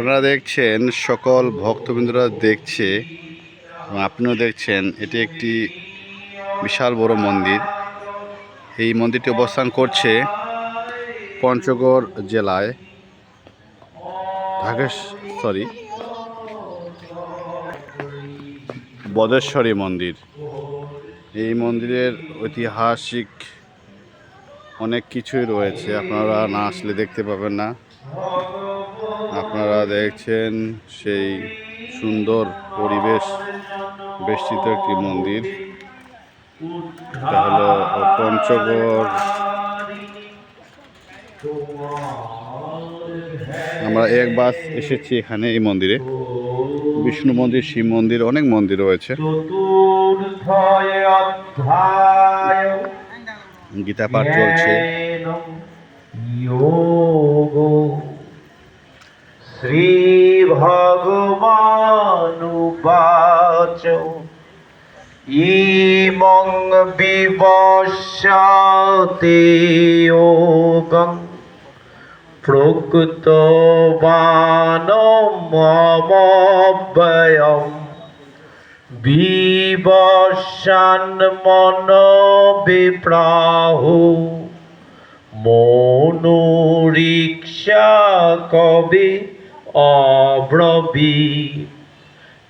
আপনারা দেখছেন, সকল ভক্তবৃন্দরা দেখছে, এবং আপনিও দেখছেন, এটি একটি বিশাল বড় মন্দির। এই মন্দিরটি অবস্থান করছে পঞ্চগড় জেলায়, ঢাকেশ সরি বদেশ্বরী মন্দির। এই মন্দিরের ঐতিহাসিক অনেক কিছুই রয়েছে, আপনারা না আসলে দেখতে পাবেন না। আপনারা দেখছেন সেই সুন্দর পরিবেশ বেষ্টিত একটি মন্দির। এটা পঞ্চগড়। আমরা একবার এসেছি এখানে এই মন্দিরে। বিষ্ণু মন্দির, শিব মন্দির, অনেক মন্দির রয়েছে। গীতা পাঠ চলছে। শ্রী ভগবানুবাচ ইমং বিবশ্যতে যোগং। প্রকৃতবানমব্যয়ম বিবশান মন বিপ্রাহু মনুরিক্ষা কবি অব্রবী।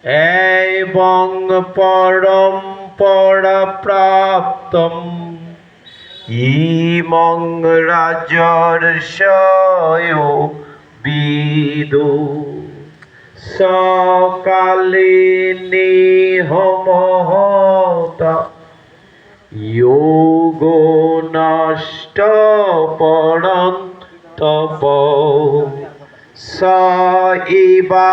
এবং পরম্পরা প্রাপ্তম। ইমং রাজর্ষয় বিদু। সকালে নিহমহতা যোগো নষ্ট পড়ন্ত স ইবা